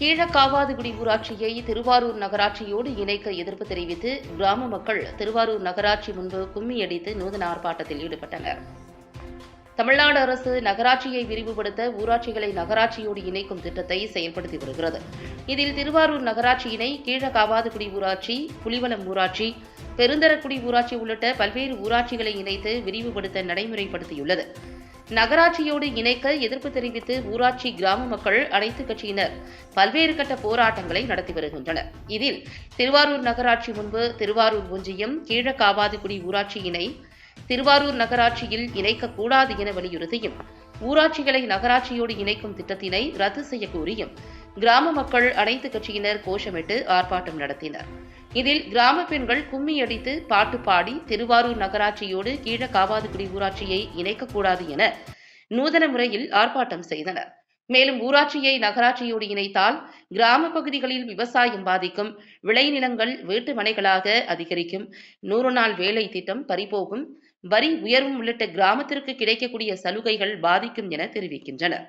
கீழக்காவாதுகுடி ஊராட்சியை திருவாரூர் நகராட்சியோடு இணைக்க எதிர்ப்பு தெரிவித்து கிராம மக்கள் திருவாரூர் நகராட்சி முன்பு கும்மியடித்து நூதன ஆர்ப்பாட்டத்தில் ஈடுபட்டனர். தமிழ்நாடு அரசு நகராட்சியை விரிவுபடுத்த ஊராட்சிகளை நகராட்சியோடு இணைக்கும் திட்டத்தை செயல்படுத்தி வருகிறது. இதில் திருவாரூர் நகராட்சியினை கீழக்காவாதுகுடி ஊராட்சி புலிவலம் ஊராட்சி பெருந்தரக்குடி ஊராட்சி உள்ளிட்ட பல்வேறு ஊராட்சிகளை இணைத்து விரிவுபடுத்த நடைமுறைப்படுத்தியுள்ளது. நகராட்சியோடு இணைக்க எதிர்ப்பு தெரிவித்து ஊராட்சி கிராம மக்கள் அனைத்து கட்சியினர் பல்வேறு கட்ட போராட்டங்களை நடத்தி வருகின்றனர். இதில் திருவாரூர் நகராட்சி முன்பு திருவாரூர் ஒன்றியம் கீழக்காவாதுகுடி இணை திருவாரூர் நகராட்சியில் இணைக்கக்கூடாது என வலியுறுத்தியும் ஊராட்சிகளை நகராட்சியோடு இணைக்கும் திட்டத்தினை ரத்து செய்ய கோரியும் கிராம மக்கள் அனைத்து கட்சியினர் கோஷமிட்டு ஆர்ப்பாட்டம் நடத்தினர். இதில் கிராம பெண்கள் கும்மி அடித்து பாட்டு பாடி திருவாரூர் நகராட்சியோடு கீழக்காவாதுகுடி ஊராட்சியை இணைக்கக்கூடாது என நூதன முறையில் ஆர்ப்பாட்டம் செய்தனர். மேலும் ஊராட்சியை நகராட்சியோடு இணைத்தால் கிராம பகுதிகளில் விவசாயம் பாதிக்கும் விளைநிலங்கள் வீட்டு மனைகளாக அதிகரிக்கும் நூறு நாள் வேலை திட்டம் பறிபோகும் வரி உயர்வும் உள்ளிட்ட கிராமத்திற்கு கிடைக்கக்கூடிய சலுகைகள் பாதிக்கும் என தெரிவிக்கின்றனர்.